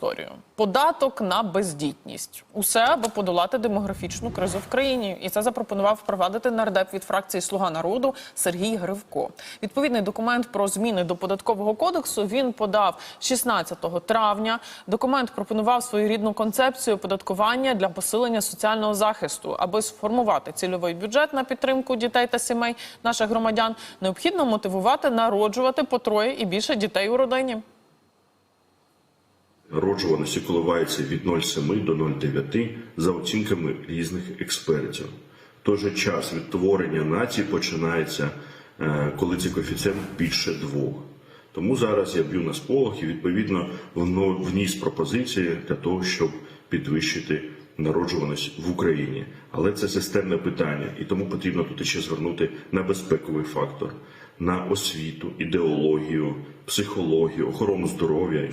історію: податок на бездітність. Усе аби подолати демографічну кризу в країні. І це запропонував впровадити нардеп від фракції Слуга народу Сергій Гривко. Відповідний документ про зміни до податкового кодексу він подав 16 травня. Документ пропонував своєрідну концепцію оподаткування для посилення соціального захисту, аби сформувати цільовий бюджет на підтримку дітей та сімей наших громадян. Необхідно мотивувати народжувати по троє і більше дітей у родині. Народжуваності коливається від 0,7 до 0,9 за оцінками різних експертів. В той же час відтворення нації починається, е, коли цей коефіцієнт більше двох. Тому зараз я б'ю на сполох і відповідно вніс пропозиції для того, щоб підвищити народжуваність в Україні. Але це системне питання, і тому потрібно тут ще звернути на безпековий фактор, на освіту, ідеологію, психологію, охорону здоров'я.